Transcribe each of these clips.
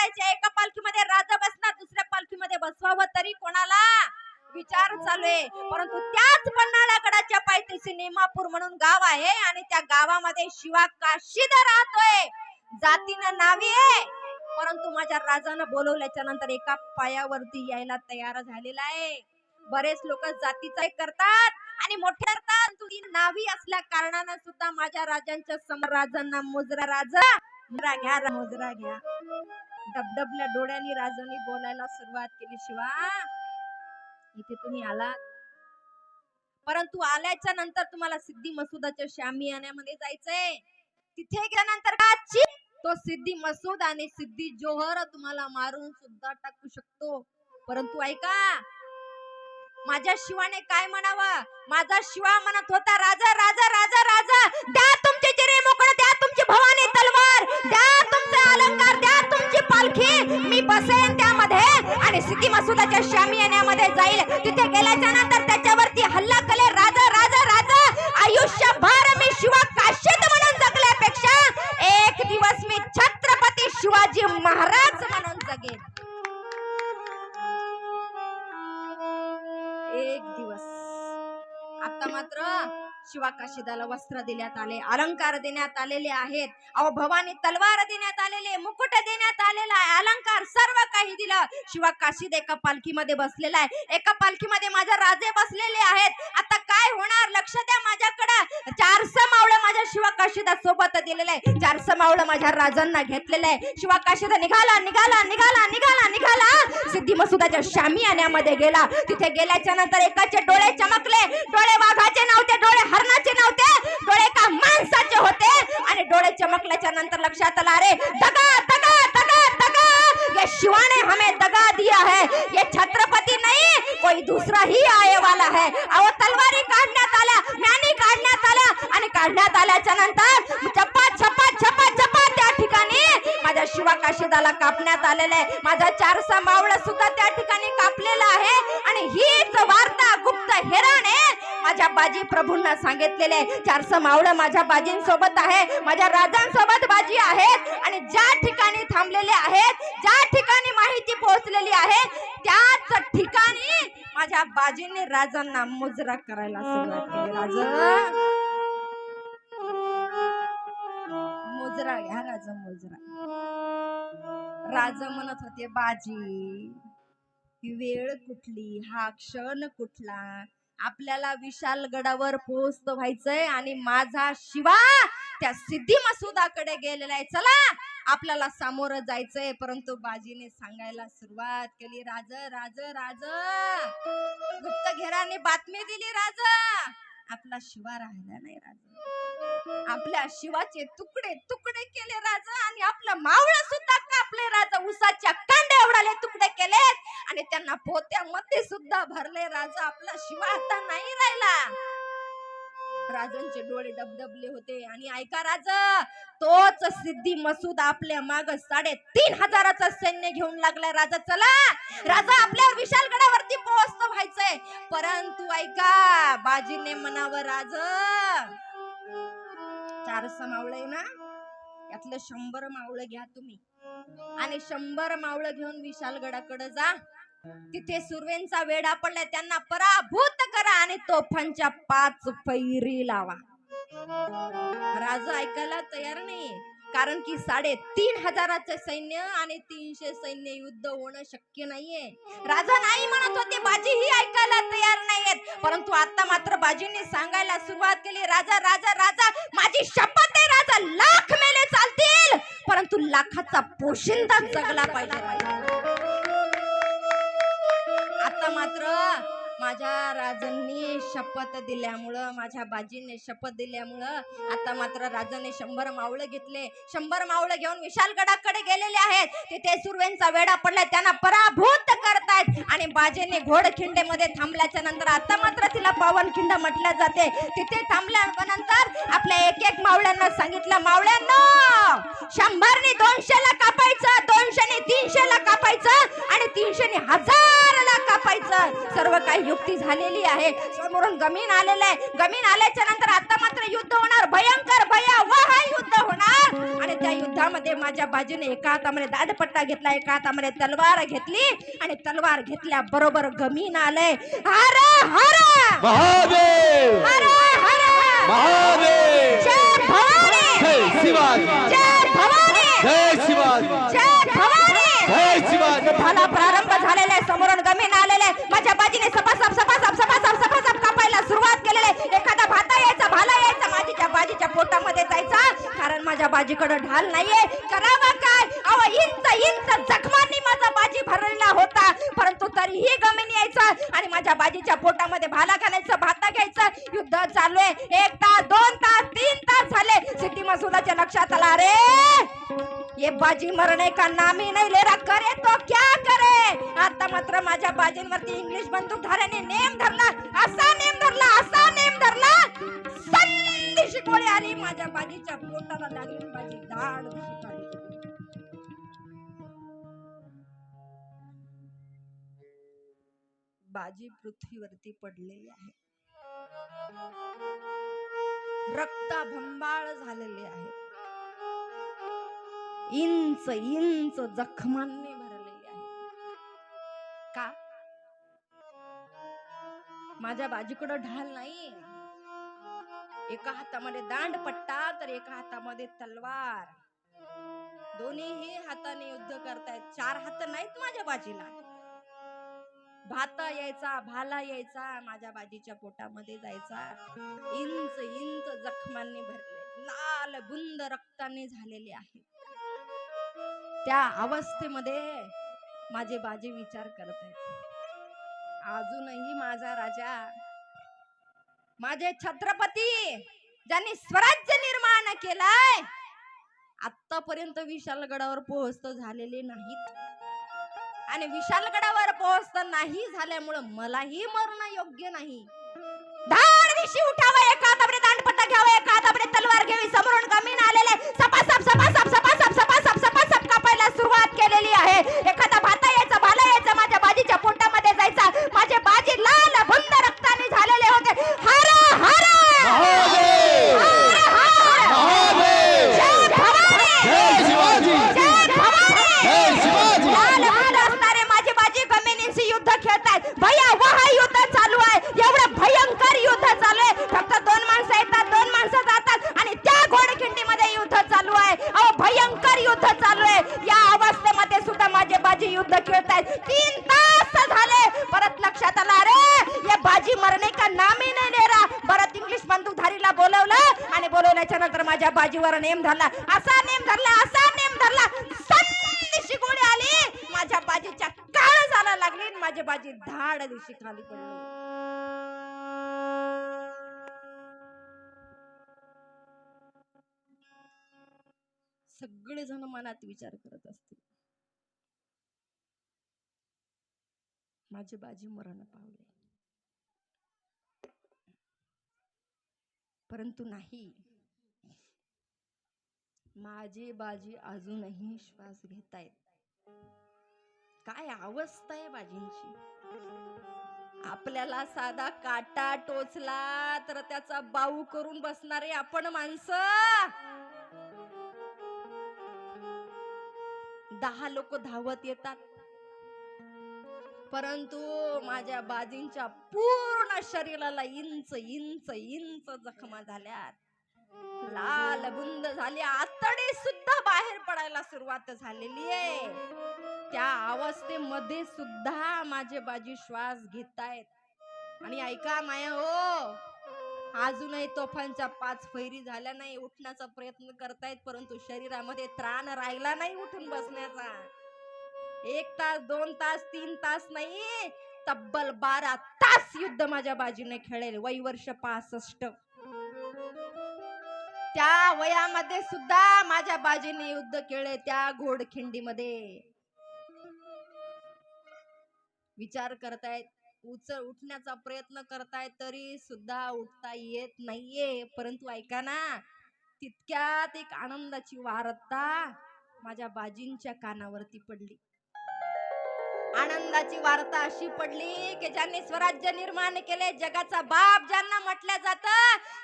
काढायचे एका पालखीमध्ये राजा बसणार दुसऱ्या पालखीमध्ये बसवावं तरी कोणाला विचार चालू आहे. परंतु त्याच पन्हाळागडाच्या पायथ्याशी नेमापूर म्हणून गाव आहे आणि त्या गावामध्ये शिवा काशीद राहतोय. जातीनं नावी आहे. परंतु माझ्या राजानं बोलवल्याच्या नंतर एका पायावरती यायला तयार झालेला आहे. बरेच लोक जातीचा करतात आणि मोठ्या करतात नावी असल्या कारणानं सुद्धा माझ्या राजांच्या समोर राजांना मुजरा राजा घ्या रा- मुजरा घ्या. डबडबल्या डोळ्यांनी राजांनी बोलायला सुरुवात केली. शिवा इथे तुम्ही आलात परंतु आल्याच्यानंतर तुम्हाला सिद्धी मसुदाच्या शामियान्यामध्ये जायचंय. तिथे गेल्यानंतर का तो सिद्धी मसूद आणि सिद्धी जोहर तुम्हाला मारून सुद्धा टाकू शकतो. परंतु ऐका माझ्या शिवाने काय म्हणावं? माझा शिवा म्हणत होता राजा राजा राजा मसुदाच्या शामियान्यामध्ये जाईल. तिथे गेल्याच्यानंतर त्याच्यावरती हल्ला कले. राजा राजा राजा. आयुष्यभर मी शिवा काशीद म्हणून जगल्यापेक्षा एक दिवस मी छत्रपती शिवाजी महाराज म्हणून जगेन. एक दिवस. आता मात्र शिवाकाशीदाला वस्त्र देण्यात आले अलंकार देण्यात आलेले आहेत. अहो भवानी तलवार देण्यात आलेले मुकुट देण्यात आलेला आहे. अलंकार सर्व काही दिलं. शिवा काशीद एका पालखीमध्ये बसलेला आहे. एका पालखीमध्ये माझे राजे बसलेले आहेत. आता काय होणार? लक्ष द्या माझ्याकडे. चारसं मावळं माझ्या शिवा काशीदा सोबत दिलेलं आहे. चारसं मावळं माझ्या राजांना घेतलेलं आहे. शिवा काशीदा निघाला निघाला निघाला निघाला निघाला. सिद्धी मसुदाच्या शामियान्यामध्ये गेला. तिथे गेल्याच्यानंतर एकाचे डोळे चमकले. डोळे वाघाचे नव्हते. डोळे हरणाचे नव्हते. डोळे का माणसाचे होते? आणि डोळे चमकल्याच्या नंतर लक्षात आला अरे दगा दगा दगा दगा. ये शिवाने हमें दगा दिया है. ये छत्रपती नाही कोई दुसरा ही आए वाला है. अहो तलवारी काढण्यात आल्या म्यानी काढण्यात आल्या. आणि काढण्यात आल्याच्यानंतर चप्पा छप्पा छप्पा छप्पा त्या ठिकाणी माझ्या शिवा काशीदाला कापण्यात आलेलं आहे. माझा चारसा मावळा सुद्धा त्या ठिकाणी कापलेला आहे. आणि हीच वार्ता गुप्त हेराने माझ्या बाजी प्रभूंना सांगितलेले आहे. चारसं मावळं माझ्या बाजींसोबत आहे. माझ्या राजांसोबत बाजी आहेत. आणि ज्या ठिकाणी थांबलेले आहेत ज्या ठिकाणी माहिती पोहोचलेली आहे त्याच ठिकाणी माझ्या बाजींनी राजांना मुजरा करायला सुरुवात केली. राजा मुजरा घ्या राजा मुजरा. राजा म्हणत होते बाजी ही वेळ कुठली? हा क्षण कुठला? आपल्याला विशाल गडावर पोहोचत व्हायचंय आणि माझा शिवा त्या सिद्धी मसुदाकडे गेलेला आहे. चला आपल्याला सामोरं जायचंय. परंतु बाजीने सांगायला सुरुवात केली. राज राज राज. गुप्तघेराने बातमी दिली राजा. आपला शिवा राहिला नाही राजा. आपल्या शिवाचे तुकडे तुकडे केले राजा आणि आपलं मावळं सुद्धा कापले राजा. उसाच्या कांड्या एवढाले तुकडे केलेत आणि त्यांना पोत्यामध्ये सुद्धा भरले राजा. आपला शिवा आता नाही राहिला. राजांचे डोळे डबडबले होते. आणि ऐका राजा तोच सिद्धी मसूद आपल्या माग साडे तीन सैन्य घेऊन लागलाय राजा चला. राजा आपल्या विशालगडावरती पोहोचतो व्हायचंय. परंतु ऐका बाजीने म्हणावं राज चार मावळं ना? यातलं शंभर मावळं घ्या तुम्ही. आणि शंभर मावळं घेऊन विशालगडाकडे जा. तिथे सुरवेंचा वेढा पडलाय. त्यांना पराभूत करा आणि तोफांच्या पाच फैरी लावा. राजा ऐकायला तयार नाही कारण की साडे तीन हजाराचे सैन्य आणि तीनशे सैन्य युद्ध होणं शक्य नाहीये. राजा नाही म्हणत होते बाजी ही ऐकायला तयार नाहीयेत. परंतु आता मात्र बाजींनी सांगायला सुरुवात केली राजा राजा राजा माझी शपथ आहे राजा लाख मेले चालतील. परंतु लाखाचा पोशिंदा जगला पाहिजे. राजा. मात्र माझ्या राजांनी शपथ दिल्यामुळं माझ्या बाजीने शपथ दिल्यामुळं आता मात्र राजाने शंभर मावळं घेतले. शंभर मावळं घेऊन विशाल गडाकडे गेलेले आहेत. तिथे सुरवेंचा वेडा पडलाय. त्यांना पराभूत बाजेने घोडखिंडेमध्ये थांबल्याच्या नंतर आता मात्र तिला पावनखिंड म्हटल्या जाते. तिथे थांबल्यानंतर आपल्या एक एक मावळ्यांना सांगितलं मावळ्यांना शंभरने दोनशेला कापायचं दोनशेने तीनशेला कापायचं आणि तीनशेने हजारला कापायचं. सर्व काही युक्ती झालेली आहे. समोरून गमीन आलेलं आहे. गमीन आल्याच्यानंतर आता मात्र युद्ध होणार. भयंकर भयावह युद्ध होणार. आणि त्या युद्धामध्ये माझ्या बाजूने एका हातामध्ये दाडपट्टा घेतला एका हातामध्ये तलवार घेतली आणि तलवार घेतल्या बरोबर गमीन आलंय. हर हर! महादेव! हर हर! महादेव! जय भवानी! जय शिवाजी! जय भवानी! जय शिवाजी! जय भवानी! जय शिवाजी! युद्धाला प्रारंभ झालेला आहे समोरून गमीन आलेले आहे. माझ्या बाजीने सपासप सपासप करायला सुरुवात केलेली आहे. एखादा भाता यायचा भाला यायचा माझीच्या बाजीच्या पोटामध्ये जायचा कारण माझ्या बाजीकडे ढाल नाहीये. करावा काय? अहो इंच इंच जखमांनी माझा बाजी भरलेला होता. परंतु तरीही गमीन यायचा आणि माझ्या बाजीच्या पोटामध्ये भाला घालायचं भाता घ्यायचं. युद्ध चालू आहे. एक तास दोन तास तीन तास झाले. सिटी मसुदाच्या लक्षात आला. रे ये बाजी मरणे का नाम ही नाही ले रहा करे तो क्या करे? आता मात्र माझ्या बाजींवरती इंग्लिश बंदूकधाऱ्याने नेम धरला असा नेम धरला असा नेम धरला. संधी शिकवली आली माझ्या बाजीच्या पोटाला लागली माझी धाड बाजी पृथ्वीवरती पडलेली आहे. रक्ताभंबाळ झालेले आहे. इंच इंच जखमांनी भरलेली आहे. का? माझ्या बाजूकडं ढाल नाही एका हातामध्ये दांड पट्टा तर एका हातामध्ये तलवार. दोन्हीही हाताने युद्ध करतायत. चार हात नाहीत माझ्या बाजीला. भाता यायचा भाला यायचा माझ्या बाजीच्या पोटामध्ये जायचा. इंच इंच जखमांनी भरले लाल बुंद रक्ताने झालेले आहे. त्या अवस्थेमध्ये माझे बाजे विचार करत आहेत. अजूनही माझा राजा माझे छत्रपती ज्यांनी स्वराज्य निर्माण केलाय आतापर्यंत विशालगडावर पोहोचत झालेले नाहीत. आणि विशालगडावर पोहोचत नाही झाल्यामुळं मलाही मरणं योग्य नाही. धाड दिशी उठावं एका हातामध्ये दांडपट्टा घ्यावा एका हातामध्ये तलवार घ्यावी समोरून कमी आलेले सपासप सपासप कापायला सुरुवात केलेली आहे. एखादा भाता यायचा भाला यायचा माझ्या बाजीच्या पोटामध्ये जायचा. माझे बाजी लाल बुंद रक्ताने झालेले होते. हर हर! असणारे माझे बाजी गमिनींशी युद्ध खेळतात. युद्ध चालू आहे. एवढं भयंकर युद्ध चालू आहे. फक्त दोन माणसं येतात दोन माणसं जातात आणि त्या घोडखिंडीमध्ये युद्ध चालू आहे. अहो भयंकर युद्ध चालू या अवस्थेमध्ये सुद्धा माझे बाजी युद्ध खेळतायत. तीन तास झाले. परत लक्षात आला अरे ये बाजी मरणे का नामी नाही नेरा परत इंग्लिश बंदूकधारीला बोलवलं आणि बोलवल्याच्या नंतर माझ्या बाजीवर नेम धरला. असा नेम धरला असा नेम धरला. संदेशी गोळी आली. माझ्या बाजीच्या काळ झाला लागली माझी बाजी धाड दिवशी खाली पडली. सगळे जण मनात विचार करत असतील. माझी बाजी मरण पावले. परंतु नाही. माझी बाजी अजूनही श्वास घेतायत. काय अवस्था आहे बाजींची? आपल्याला साधा काटा टोचला तर त्याचा बाऊ करून बसणारे आपण माणसं! दहा लोक धावत येतात. परंतु माझ्या बाजींच्या पूर्ण शरीराला इंच इंच इंच जखमा झाल्यात. लाल बुंद झाली आतडी सुद्धा बाहेर पडायला सुरुवात झालेली आहे. त्या अवस्थेमध्ये सुद्धा माझे बाजी श्वास घेतायत. आणि ऐका माया हो अजूनही तोफांच्या पाच फैरी झाल्या नाही उठण्याचा प्रयत्न करतायत परंतु शरीरामध्ये त्राण राहिला नाही उठून बसण्याचा. एक तास दोन तास तीन तास नाही तब्बल बारा तास युद्ध माझ्या बाजूने खेळेल वय वर्ष पासष्ट. त्या वयामध्ये सुद्धा माझ्या बाजीने युद्ध केले त्या घोडखिंडीमध्ये. विचार करतायत उचल उठण्याचा प्रयत्न करतायत तरी सुद्धा उठता येत नाहीये. परंतु ऐका ना तितक्यात एक आनंदाची वारता माझ्या बाजींच्या कानावरती पडली. आनंदाची वार्ता अशी पडली की ज्यांनी स्वराज्य निर्माण केले जगाचा बाप ज्यांना म्हटलं जात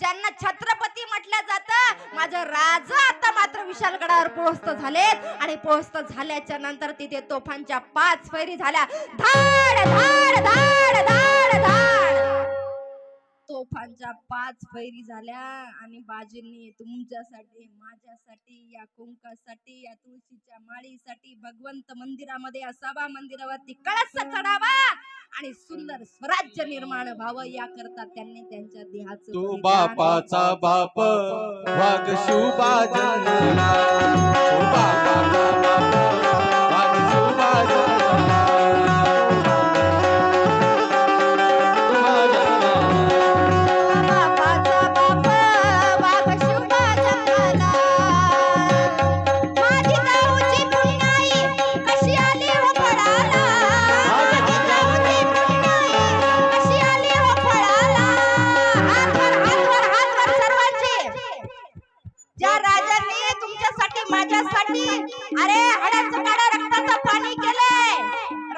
ज्यांना छत्रपती म्हटलं जात माझं राजा आता मात्र विशालगडावर पोहोचत झालेत. आणि पोहोचत झाल्याच्यानंतर तिथे तोफांच्या पाच फैरी झाल्या. धाड धाड धाड धाड धाड. तोफांच्या पाच फैरी झाल्या. आणि बाजींनी तुमच्यासाठी माझ्यासाठी या कुंकासाठी या तुळशीच्या माळीसाठी भगवंत मंदिरामध्ये असावा मंदिरावरती कळस चढावा आणि सुंदर स्वराज्य निर्माण व्हावं. या करता त्यांनी त्यांच्या देहाचं तू बलिदान- बापाचा बाप वाघ शिवबा जन्मला ज्या राजांनी तुमच्यासाठी माझ्यासाठी अरे हड्याचं काढा रक्ताचं पाणी केलंय.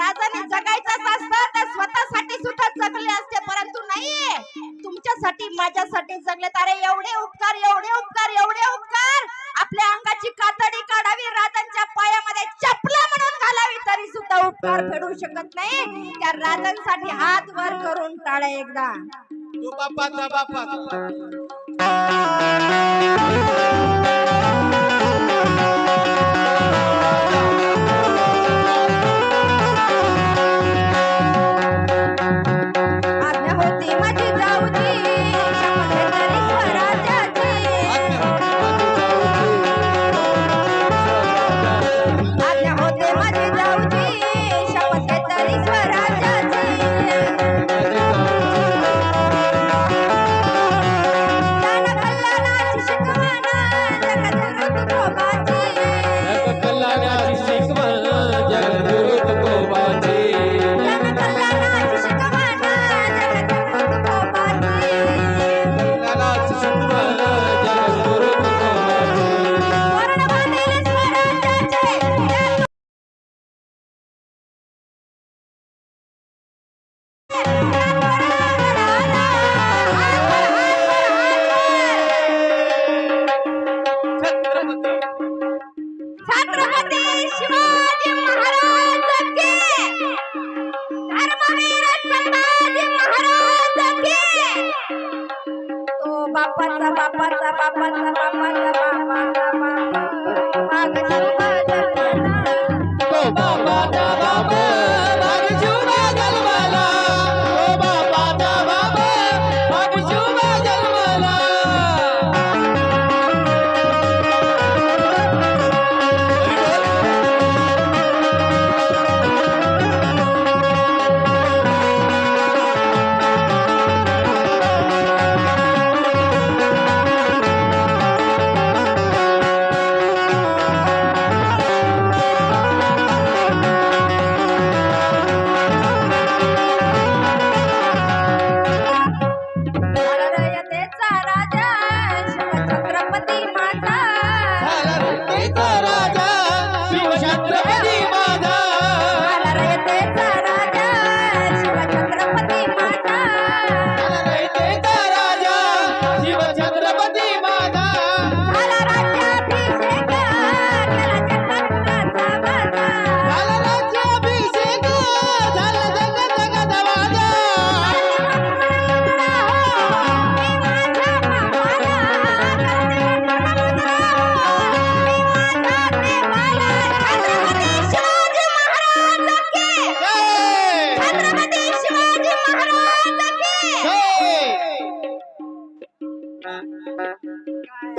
राजाने जगायचं असतं तर स्वतःसाठी सुद्धा जगले असते परंतु नाही तुमच्यासाठी माझ्यासाठी जगले अरे एवढे उपकार एवढे उपकार एवढे उपकार. आपल्या अंगाची कातडी काढावी राजांच्या पायामध्ये चपला म्हणून घालावी तरी सुद्धा उपकार फेडू शकत नाही. त्या राजांसाठी हात वर करून टाळा एकदा. तू बापाचा बापा माग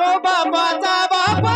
तो बाबाचा बाबा